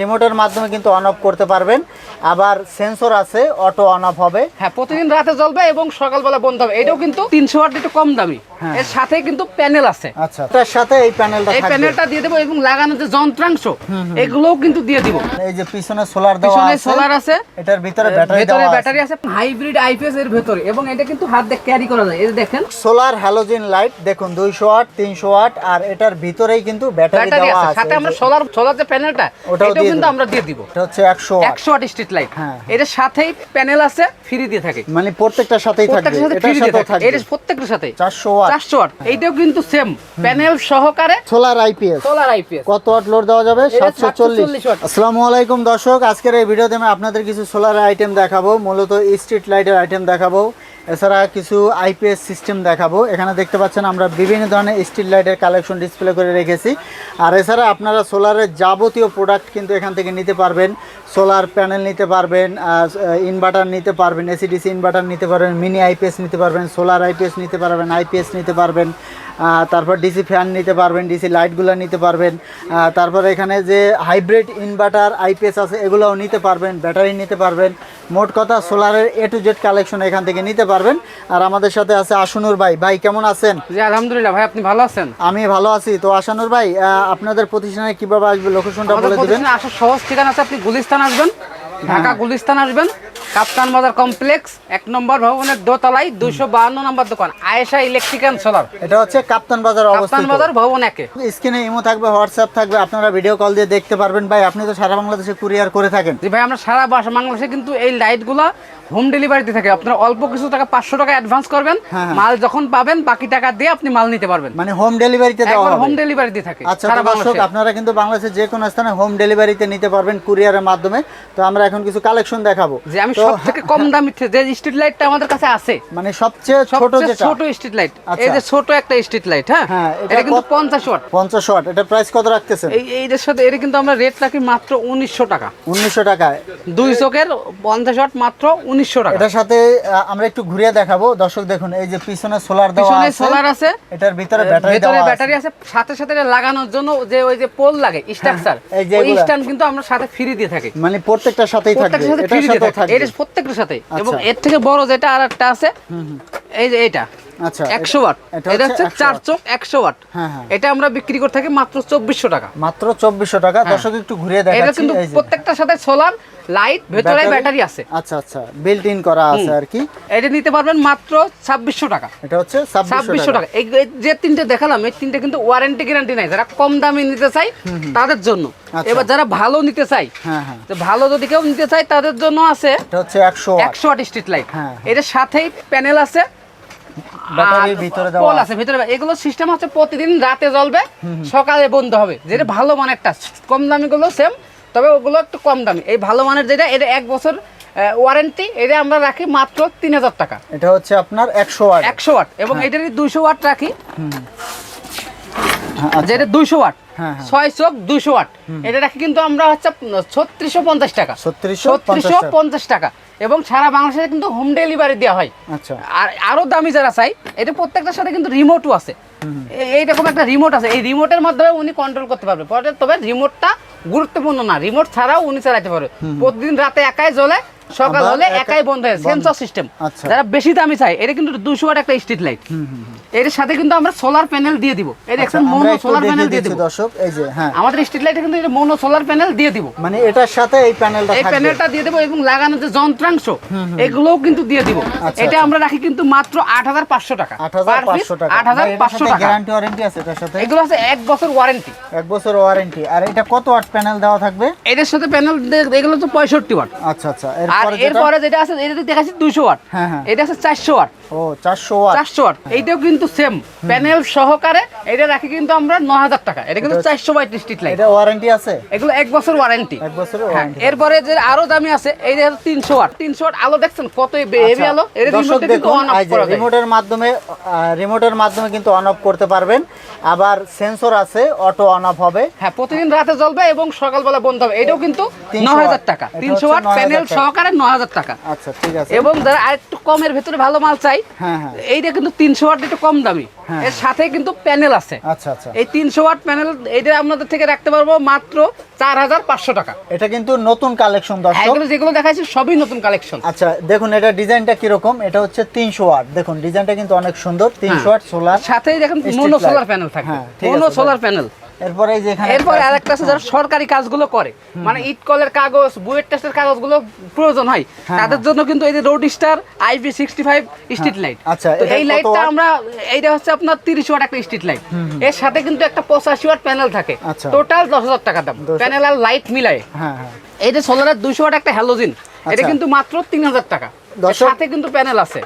রিমোটের মাধ্যমে কিন্তু on of করতে পারবেন। আবার সেন্সর আছে অটো অন অফ হবে। হ্যাঁ প্রতিদিন রাতে জ্বলবে এবং সকালবেলা বন্ধ হবে। এটাও কিন্তু তিনশো ওয়াট একটু কম দামি। হ্যাঁ। এর সাথে কিন্তু প্যানেল আছে। আচ্ছা তার সাথে এই প্যানেলটা এই প্যানেলটা দিয়ে দেবো এবং লাগানো যে যন্ত্রাংশ এগুলোও কিন্তু দিয়ে দিব। এই যে পিছনে সোলার দেওয়া পিছনে আছে সোলার আছে। এটার ভিতরে ব্যাটারি ভেতরে ব্যাটারি আছে। হাইব্রিড আইপিএস এর ভেতরে। এবং এটা কিন্তু হাত দিয়ে ক্যারি করা যায়। এই যে দেখেন। সোলার হ্যালোজেন লাইট দেখুন 200 ওয়াট 300 ওয়াট আর এটার ভিতরেই কিন্তু ব্যাটারি দেওয়া আছে। আছে। সাথে আমরা সোলার সোলার যে প্যানেলটা ওটাও এটাও কিন্তু আমরা দিয়ে দিব। এটা হচ্ছে 100 ওয়াট একশো ওয়াট স্ট্রিট লাইট। হ্যাঁ। এটার সাথেই প্যানেল আছে ফ্রি দিয়ে থাকে। মানে প্রত্যেকটার সাথেই থাকবে। সাথে থাকবে। এটা প্রত্যেকটার সাথে। 400 ওয়াট চারশো ওয়াট এইটাও কিন্তু সেম প্যানেল সহকারে সোলার আইপিএস সোলার আইপিএস কত ওয়াট লোড দেওয়া যাবে? এটা 740 740 আসসালামু আলাইকুম দর্শক। আজকের এই ভিডিওতে আমি আপনাদের কিছু সোলার আইটেম দেখাবো। মূলত স্ট্রিট লাইটের আইটেম দেখাবো। এছাড়া কিছু আইপিএস সিস্টেম দেখাবো। এখানে দেখতে পাচ্ছেন আমরা বিভিন্ন ধরনের স্ট্রিট লাইটের কালেকশন ডিসপ্লে করে রেখেছি। আর এছাড়া আপনারা সোলারের যাবতীয় প্রোডাক্ট কিন্তু এখান থেকে নিতে পারবেন। সোলার প্যানেল নিতে পারবেন ইনভার্টার নিতে পারবেন এসিডিসি ইনভার্টার নিতে পারবেন মিনি আইপিএস নিতে পারবেন সোলার আইপিএস নিতে পারবেন আইপিএস নিতে পারবেন। তারপর ডিসি ফ্যান নিতে পারবেন ডিসি লাইটগুলো নিতে পারবেন। তারপর এখানে যে হাইব্রিড ইনভার্টার আইপিএস আছে এগুলোও নিতে পারবেন ব্যাটারি নিতে পারবেন। মোট কথা সোলারের এ টু জেড কালেকশন এখান থেকে নিতে পারবেন। আর আমাদের সাথে আছে আশুনুর ভাই। ভাই কেমন আছেন? জি আলহামদুলিল্লাহ। ভাই আপনি ভালো আছেন? আমি ভালো আছি। তো আশানুর ভাই আপনাদের প্রতিষ্ঠানে কীভাবে আসবে লোকেশনটা বলে দেবেন? আসার সহজ ঠিকানা আছে। আপনি গুলিস্তান আসবেন ঢাকা গুলিস্তান আসবেন। কাপ্তান বাজার কমপ্লেক্স এক নম্বর ভবনের দোতলায় দুশো বাহান্ন নম্বর দোকান আয়েশা ইলেকট্রিক অ্যান্ড সোলার। এটা হচ্ছে কাপ্তান বাজার কাপ্তান বাজার ভবন একে। স্ক্রিনে ইমো থাকবে হোয়াটসঅ্যাপ থাকবে আপনারা ভিডিও কল দিয়ে দেখতে পারবেন। ভাই আপনি তো সারা বাংলাদেশে কুরিয়ার করে থাকেন। ভাই আমরা সারা বাংলাদেশে কিন্তু এই লাইটগুলো হোম ডেলিভারিতে থাকে। আপনার অল্প কিছু টাকা পাঁচশো টাকা অ্যাডভান্স করবেন। হ্যাঁ, হ্যাঁ। মাল যখন পাবেন বাকি টাকা দিয়ে আপনি মাল নিতে পারবেন। মানে হোম ডেলিভারিতে দেওয়া হবে। হোম ডেলিভারি দিয়ে থাকে আচ্ছা দর্শক আপনারা কিন্তু বাংলাদেশের যে কোনো স্থানে হোম ডেলিভারিতে নিতে পারবেন কুরিয়ারের মাধ্যমে। তো আমরা এখন কিছু কালেকশন দেখাবো। যে আমি সব থেকে কম দামি যে স্ট্রিট লাইটটা আমাদের কাছে আছে মানে সবচেয়ে ছোট যেটা। ছোট স্ট্রিট লাইট আচ্ছা। এই যে ছোট একটা স্ট্রিট লাইট হ্যাঁ? হ্যাঁ, এটা কিন্তু কত- পঞ্চাশ ওয়াট পঞ্চাশ ওয়াট এটা প্রাইস কত রাখতেছেন? এই এইটার সাথে এটা কিন্তু আমরা রেট রাখি মাত্র উনিশশো টাকা। উনিশশো টাকায়। দুই চোখের পঞ্চাশ ওয়াট মাত্র উনিশশো টাকা। এটার সাথে আমরা একটু ঘুরিয়ে দেখাবো। দর্শক দেখুন এই যে পিছনে সোলার দেওয়া আছে সোলার আছে। এটার ভিতরে ব্যাটারি ভেতরে ব্যাটারি আছে। সাথে সাথে লাগানোর জন্য যে ওই যে পোল লাগে স্ট্রাকচার এই যে স্ট্যান্ড কিন্তু আমরা সাথে ফ্রি দিয়ে থাকি। মানে প্রত্যেকটার সাথেই থাকবে এটার সাথে থাকবে। এটা প্রত্যেকটার সাথে। এবং আচ্ছা। এর থেকে বড় যেটা আর একটা আছে এই যে এটা আচ্ছা একশো ওয়াট। এটা এটা হচ্ছে হচ্ছে 100 চার watt। চোখ একশো ওয়াট। হ্যাঁ, হ্যাঁ। এটা আমরা বিক্রি করে থাকি মাত্র চব্বিশশো টাকা। মাত্র চব্বিশশো টাকা। দর্শক একটু ঘুরিয়ে এটা কিন্তু যে। প্রত্যেকটার সাথে সোলার লাইট ভেতরে ব্যাটারি- ব্যাটারি আছে। আচ্ছা আচ্ছা। বিল্ট ইন করা আছে আর কি। এটা নিতে পারবেন মাত্র ছাব্বিশশো টাকা। এটা হচ্ছে ছাব্বিশশো ছাব্বিশশো টাকা। টাকা এই এই যে তিনটে দেখালাম এই তিনটে কিন্তু ওয়ারেন্টি গ্যারান্টি নাই। যারা কম দামে নিতে চাই তাদের জন্য। এবার যারা ভালো নিতে চাই হ্যাঁ হ্যাঁ। ভালো যদি কেউ নিতে চাই তাদের জন্য আছে এটা হচ্ছে একশো ওয়াট। স্ট্রিট লাইট হ্যাঁ। এটার সাথেই প্যানেল আছে। ব্যাটারির ভিতরে দেওয়া পোল আছে। ভিতরে এগুলো সিস্টেম হচ্ছে প্রতিদিন রাতে জ্বলবে সকালে বন্ধ হবে। যেটা ভালো মানেরটা কম দামি গুলো সেম তবে ওগুলো একটু কম দামি। এই ভালো মানের যেটা এটা এক বছর ওয়ারেন্টি এটা আমরা রাখি মাত্র তিন হাজার টাকা। এটা হচ্ছে আপনার একশো ওয়াট। একশো ওয়াট এবং এটারই দুইশো ওয়াট রাখি। হ্যাঁ, আচ্ছা। যেটা দুইশো ওয়াট হ্যাঁ, হ্যাঁ। ছয় চোখ দুইশো ওয়াট। এটা রাখি কিন্তু আমরা হচ্ছে ছত্রিশশো পঞ্চাশ টাকা। ছত্রিশশো পঞ্চাশ টাকা। এবং সারা বাংলাদেশে কিন্তু হোম ডেলিভারি দেওয়া হয়। আচ্ছা। আর আরও দামি যারা চাই এটা প্রত্যেকটার সাথে কিন্তু রিমোটও আছে। এইরকম একটা রিমোট আছে। এই রিমোটের মাধ্যমে উনি কন্ট্রোল করতে পারবে। পরে তবে রিমোটটা গুরুত্বপূর্ণ না। রিমোট ছাড়াও উনি চালাইতে পারবে। প্রতিদিন রাতে একাই জ্বলে সকাল হলে একাই বন্ধ হয়। সেন্সর সিস্টেম আচ্ছা। যারা বেশি দামি চাই এটা কিন্তু দুশো ওয়াট একটা স্ট্রিট লাইটের সাথে কিন্তু আমরা সোলার প্যানেল দিয়ে দিব। আচ্ছা, একটা মোনো সোলার প্যানেল দিয়ে দিব। দর্শক এই যে হ্যাঁ। আমাদের স্ট্রিট লাইটে কিন্তু মোনো সোলার প্যানেল দিয়ে দিব। মানে এটার সাথে এই প্যানেলটা এই প্যানেলটা দিয়ে দেবো এবং লাগানো যে যন্ত্রাংশ এগুলোও কিন্তু দিয়ে দিব। আচ্ছা, এটা আচ্ছা। আমরা রাখি কিন্তু মাত্র আট হাজার পাঁচশো টাকা। আট হাজার পাঁচশো টাকা। আট হাজার পাঁচশো টাকা। গ্যারান্টি ওয়ারেন্টি আছে এটার সাথে? এগুলো আছে এক বছর ওয়ারেন্টি এক বছর ওয়ারেন্টি আর এটা কত ওয়াট প্যানেল দেওয়া থাকবে? এদের সাথে প্যানেল এগুলো তো পঁয়ষট্টি ওয়াট আচ্ছা আচ্ছা। আর এরপরে যেটা আছে এটা দেখাচ্ছি দুইশো ওয়াট। হ্যাঁ, হ্যাঁ। এটা আছে চারশো ওয়াট। ও চারশো ওয়াট। চারশো ওয়াট। এইটাও কিন্তু সেম প্যানেল সহকারে এটা রাখি কিন্তু আমরা ন টাকা। এটা কিন্তু চারশো ওয়াট স্ট্রিট লাইট এটা ওয়ারেন্টি আছে? এগুলো এক বছর ওয়ারেন্টি এক বছরের হ্যাঁ ওয়ারেন্টি এরপরে যে আরও দামি আছে এই যে তিনশো ওয়াট। তিনশো ওয়াট আলো দেখছেন? কত হেভি আলো? এর আচ্ছা, রিমোটে কিন্তু অন অফ করা যায়। রিমোটের মাধ্যমে রিমোটের মাধ্যমে কিন্তু অন অফ করতে পারবেন। আবার সেন্সর আছে অটো অন অফ হবে। হ্যাঁ প্রতিদিন রাতে জ্বলবে এবং সকালবেলা বন্ধ হবে। এটাও কিন্তু 300 ন হাজার টাকা। এটা তিনশো হচ্ছে ওয়াট প্যানেল সহকারে ন হাজার টাকা। আচ্ছা ঠিক আছে। এবং যারা আরেকটু কমের ভেতরে ভালো মাল চাই। এইটা কিন্তু তিনশো ওয়াট একটু কম দামি। হ্যাঁ। এর সাথে কিন্তু প্যানেল আছে। আচ্ছা আচ্ছা। এই তিনশো ওয়াট প্যানেল এইটা আপনাদের থেকে রাখতে পারব মাত্র চার হাজার পাঁচশো টাকা। এটা কিন্তু নতুন কালেকশন দর্শক। যেগুলো দেখাচ্ছি সবই নতুন কালেকশন। আচ্ছা দেখুন এটা ডিজাইনটা কীরকম? এটা হচ্ছে তিনশো ওয়াট। দেখুন ডিজাইনটা কিন্তু অনেক সুন্দর। তিনশো ওয়াট সোলার সাথেই দেখেন মনো সোলার প্যানেল থাকে হ্যাঁ, মনো সোলার প্যানেল। এরপরে এই যে এখানে এরপরে আরেকটা আছে যারা সরকারি কাজগুলো করে। মানে ইট কলের কাগজ বুয়েট টেস্টের কাগজগুলো প্রয়োজন হয়। হ্যাঁ, তাদের জন্য কিন্তু এই যে রোড স্টার স্ট্রিট লাইট আচ্ছা, তো এই লাইটটা আমরা এইটা হচ্ছে আপনার তিরিশ ওয়াট একটা স্ট্রিট লাইটের সাথে কিন্তু একটা পঁচাশি ওয়াট প্যানেল থাকে। টোটাল দশ হাজার টাকা দাম। প্যানেল আর লাইট মিলায়। হ্যাঁ হ্যাঁ। এই যে সোলারের দুইশো ওয়াট একটা হ্যালোজিন এটা আচ্ছা। কিন্তু মাত্র তিন হাজার টাকা। এর দর্শক- সাথে কিন্তু প্যানেল আছে।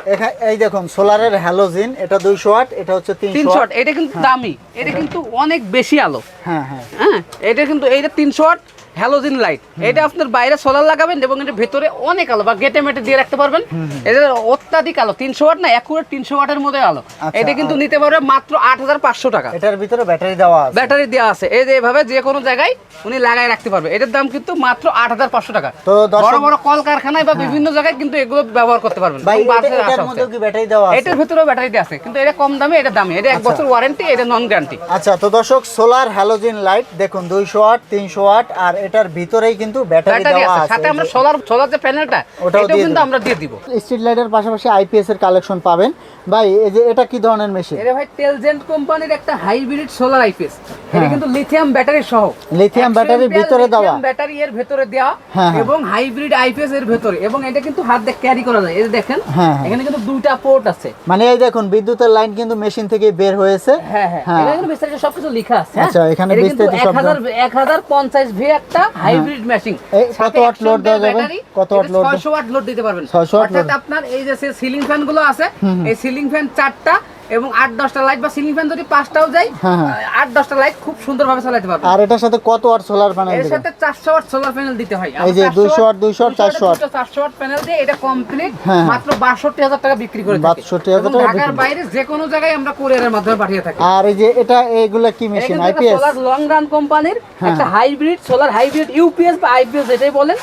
এই দেখুন সোলারের হ্যালোজিন এটা দুইশো ওয়াট এটা হচ্ছে তিনশো তিনশো ওয়াট। এটা কিন্তু দামি এটা কিন্তু অনেক বেশি আলো। হ্যাঁ হ্যাঁ। হ্যাঁ এটা কিন্তু এইটা তিনশো ওয়াট হ্যালোজিন লাইট। এটা আপনার বাইরে সোলার লাগাবেন এবং এটা ভেতরে অনেক আলো বা গেটে মেটে দিয়ে রাখতে পারবেন। এটা অত্যাধিক আলো তিনশো ওয়াট না একুরেট তিনশো ওয়াটের মধ্যে আলো। আচ্ছা, এটা কিন্তু নিতে পারবে মাত্র আট হাজার পাঁচশো টাকা। এটার ভিতরে ব্যাটারি দেওয়া আছে। ব্যাটারি দেওয়া আছে। এই যে এভাবে যে কোনো জায়গায় উনি লাগাই রাখতে পারবে। এটার দাম কিন্তু মাত্র আট হাজার পাঁচশো টাকা। তো বড় বড় কলকারখানায় বা বিভিন্ন জায়গায় কিন্তু এগুলো ব্যবহার করতে পারবেন। এটার ভিতরে ব্যাটারি দেওয়া আছে? এটার ভেতরেও ব্যাটারি দেওয়া আছে। কিন্তু এটা কম দামে এটা দামি। এটা এক আচ্ছা। বছর ওয়ারেন্টি এটা নন গ্যারান্টি আচ্ছা তো দর্শক সোলার হ্যালোজিন লাইট দেখুন দুইশো ওয়াট তিনশো ওয়াট আর এটার ভিতরেই কিন্তু ব্যাটারি দেওয়া আছে। সাথে আমরা সোলার সোলার যে প্যানেলটা এটাও কিন্তু আমরা দিয়ে দিব। স্ট্রিট লাইটের পাশাপাশি আইপিএস এর কালেকশন পাবেন। ভাই এই যে এটা কি ধরনের মেশিন এটা ভাই টেলজেন্ট কোম্পানির একটা হাইব্রিড সোলার আইপিএস এটা হ্যাঁ। কিন্তু লিথিয়াম ব্যাটারি সহ। লিথিয়াম ব্যাটারির ভিতরে দেওয়া। ব্যাটারি এর ভেতরে দেওয়া হ্যাঁ, হ্যাঁ। এবং হাইব্রিড আইপিএস এর ভেতরে। এবং এটা কিন্তু হাত দিয়ে ক্যারি করা যায়। এই যে দেখেন। এখানে কিন্তু দুইটা পোর্ট আছে। মানে এই দেখুন বিদ্যুতের লাইন কিন্তু মেশিন থেকে বের হয়েছে। হ্যাঁ হ্যাঁ। কিন্তু বিস্তারিত সবকিছু লেখা আছে? আচ্ছা, এখানে বিস্তারিত সব 1000 1050 ভি একটা হাইব্রিড মেশিন এই কত ওয়াট লোড দেওয়া যাবে? কত ওয়াট লোড 600 ওয়াট লোড দিতে পারবেন। 600 ওয়াট অর্থাৎ আপনার এই যে সিলিং ফ্যানগুলো আছে এই সিলিং ফ্যান চারটা এবং আট দশটা লাইট বা সিলিং ফ্যান যদি পাঁচটাও যায় হ্যাঁ, হ্যাঁ। আট দশটা লাইট খুব সুন্দরভাবে চালাতে পারবেন আর এটার সাথে কত ওয়াট সোলার প্যানেল এর সাথে চারশো ওয়াট সোলার প্যানেল দিতে হয় এই যে 200 ওয়াট, 200 ওয়াট, 400 ওয়াট। চারশো ওয়াট প্যানেল দিয়ে এটা কমপ্লিট হ্যাঁ। মাত্র বাষট্টি হাজার টাকা বিক্রি করে। 62,000 এবং টাকা ঢাকার বাইরে যে কোনো জায়গায় আমরা কুরিয়ারের মাধ্যমে পাঠিয়ে থাকি আর এই যে এটা এইগুলা কি machine IPS solar long run কোম্পানির। একটা হাইব্রিড সোলার হাইব্রিড ইউপিএস বা আইপিএস এটাই বলেন।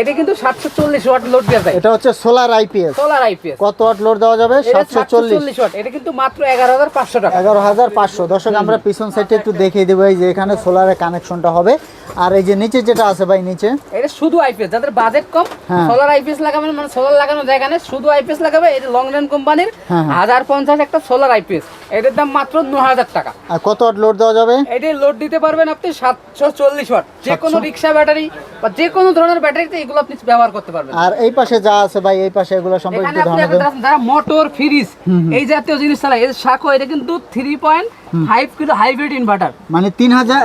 এটা কিন্তু সাতশো চল্লিশ ওয়াট লোড দেওয়া যায় এটা হচ্ছে সোলার আইপিএস সোলার আইপিএস কত ওয়াট লোড দেওয়া যাবে সাতশো চল্লিশ ওয়াট এটা কিন্তু মাত্র এগারো হাজার পাঁচশো টাকা। এগারো হাজার পাঁচশো। দর্শক আমরা পিছন সাইডে একটু দেখিয়ে দেবো। এই যে এখানে সোলারের কানেকশনটা হবে। আর এই যে নিচে যেটা আছে ভাই নিচে? এটা শুধু আইপিএস যাদের বাজেট কম হ্যাঁ। সোলার আইপিএস লাগাবেন মানে সোলার লাগানো জায়গা নেই শুধু আইপিএস লাগাবে। এটা লং রেঞ্জ কোম্পানির হ্যাঁ, হ্যাঁ। হাজার পঞ্চাশ একটা সোলার আইপিএস এটার দাম মাত্র ন হাজার টাকা। আর কত ওয়াট লোড দেওয়া যাবে? এটা লোড দিতে পারবেন আপনি সাতশো চল্লিশ ওয়াট। যে কোনো রিক্সা ব্যাটারি বা যে কোনো ধরনের ব্যাটারিতে এগুলো আপনি ব্যবহার করতে পারবেন। আর এই পাশে যা আছে ভাই এই পাশে এগুলো সম্পর্কে যারা মোটর ফ্রিজ এই জাতীয় জিনিস চালায় এর শাখো এটা কিন্তু three point five kilo hybrid inverter মানে তিন হাজার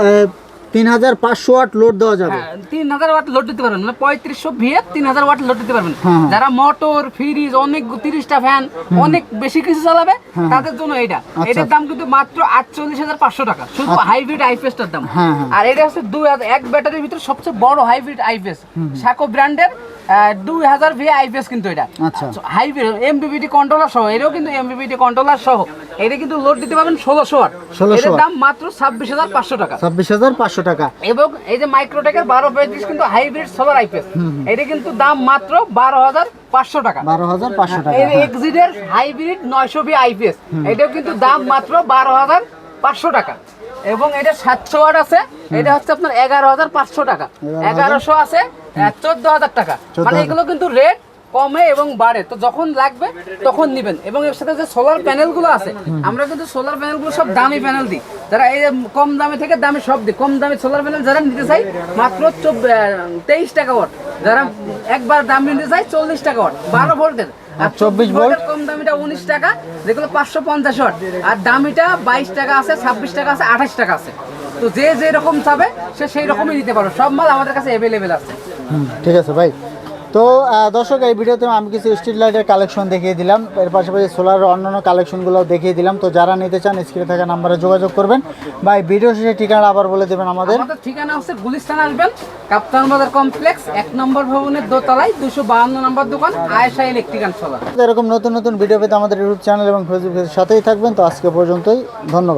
তিন হাজার পাঁচশো ওয়াট লোড দেওয়া যাবে। হ্যাঁ তিন হাজার ওয়াট লোড দিতে পারবেন মানে পঁয়ত্রিশশো ভিএ তিন হাজার ওয়াট লোড দিতে পারবেন। হ্যাঁ, হ্যাঁ। যারা মোটর ফ্রিজ অনেক তিরিশটা ফ্যান অনেক বেশি কিছু চালাবে তাদের জন্য এটা আচ্ছা। এটার দাম কিন্তু মাত্র আটচল্লিশ হাজার পাঁচশো টাকা। শুধু হাইব্রিড আইপিএসটার দাম। আর এটা হচ্ছে দুই হাজার এক ব্যাটারির ভিতরে সবচেয়ে বড় হাইব্রিড আইপিএস সাকো ব্র্যান্ডের দুই হাজার ভি আইপিএস কিন্তু এটা। হাইব্রিড এমবিবিটি কন্ট্রোলার সহ এটাও কিন্তু এমবিবিটি কন্ট্রোলার সহ। এটা কিন্তু লোড দিতে পারবেন ষোলোশো ওয়াট। 1600 এটার দাম মাত্র ছাব্বিশ হাজার পাঁচশো টাকা। ছাব্বিশ হাজার পাঁচশো টাকা। এবং এই যে মাইক্রোটেকের বারো পঁয়ত্রিশ কিন্তু হাইব্রিড সোলার আইপিএস এটা কিন্তু দাম মাত্র বারো হাজার পাঁচশো টাকা। বারো হাজার পাঁচশো টাকা। এক্সিডের হাইব্রিড নয়শো বি আইপিএস এটাও কিন্তু দাম মাত্র বারো হাজার পাঁচশো টাকা। এবং এটা সাতশো ওয়াট আছে। এটা হচ্ছে আপনার এগারো হাজার পাঁচশো টাকা। এগারোশো আছে চোদ্দ হাজার টাকা। মানে এগুলো কিন্তু রেট কমে এবং বাড়ে। তো যখন লাগবে তখন নিবেন। এবং এর সাথে যে সোলার প্যানেলগুলো আছে আমরা কিন্তু সোলার প্যানেলগুলো সব দামি প্যানেল দিই। যারা এই কম দামে থেকে দামে সব দিই। কম দামে সোলার প্যানেল যারা নিতে চাই মাত্র তেইশ টাকা ওয়াট যারা একবার দাম নিতে চাই চল্লিশ টাকা ওয়াট বারো ভোল্টের। আর চব্বিশ ভোল্ট? কম দামিটা উনিশ টাকা যেগুলো পাঁচশো পঞ্চাশ ওয়াট আর দামিটা বাইশ টাকা আছে ছাব্বিশ টাকা আছে আঠাশ টাকা আছে। তো যে যে রকম চাবে সে সেই রকমই নিতে পারো সব মাল আমাদের কাছে অ্যাভেলেবেল আছে। ঠিক আছে ভাই। তো দর্শক এই ভিডিওতে আমি কিছু স্ট্রিট লাইটের কালেকশন দেখিয়ে দিলাম। এর পাশাপাশি সোলার অন্যান্য কালেকশনগুলো দেখিয়ে দিলাম। তো যারা নিতে চান স্ক্রিনে থাকা নাম্বারে যোগাযোগ করবেন। ভাই ভিডিও শেষে ঠিকানা আবার বলে দেবেন আমাদের। আমাদের ঠিকানা হচ্ছে গুলিস্তান আসবেন কাপ্তান বাজার কমপ্লেক্স এক নম্বর ভবনের দোতলায় দুশো বাহান্ন নম্বর দোকান আয়েশা ইলেকট্রিক্যাল সোলার এরকম নতুন নতুন ভিডিও পেতে আমাদের ইউটিউব চ্যানেল এবং ফেসবুকের সাথেই থাকবেন। তো আজকে পর্যন্তই ধন্যবাদ।